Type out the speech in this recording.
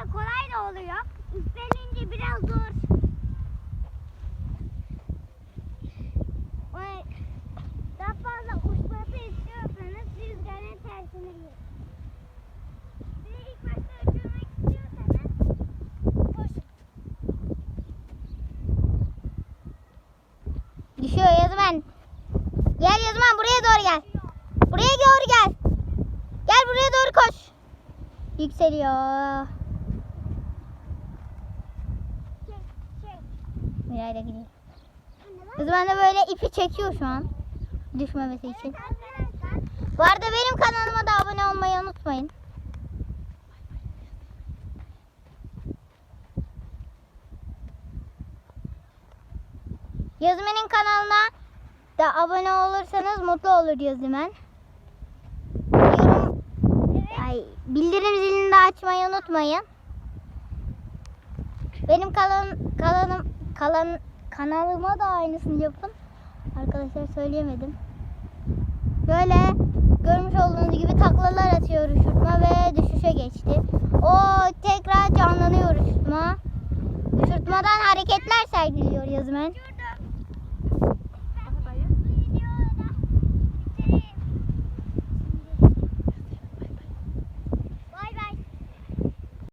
da kolay da oluyor. Üflenince biraz zor. Daha fazla uçması istiyorsanız rüzgarın tersine girin. ilk başta uçurmak istiyorsanız koşun. Düşüyor Yazman. Gel Yazman buraya doğru gel. Buraya doğru gel. Gel buraya doğru koş. Yükseliyor. Mirayla gidiyor. Yazmen de böyle ipi çekiyor şu an. Düşmemesi için. Bu arada benim kanalıma da abone olmayı unutmayın. Yazmen'in kanalına da abone olursanız mutlu olur Yazmen. Yorum, ay, bildirim zilini de açmayı unutmayın. Benim kalan, kalanım, kalan, kanalıma da aynısını yapın. Arkadaşlar söyleyemedim. Böyle görmüş olduğunuz gibi taklalar atıyor uçurtma ve düşüşe geçti. O tekrar canlanıyor uçurtma. Uçurtmadan hareketler sergiliyor Yazmen.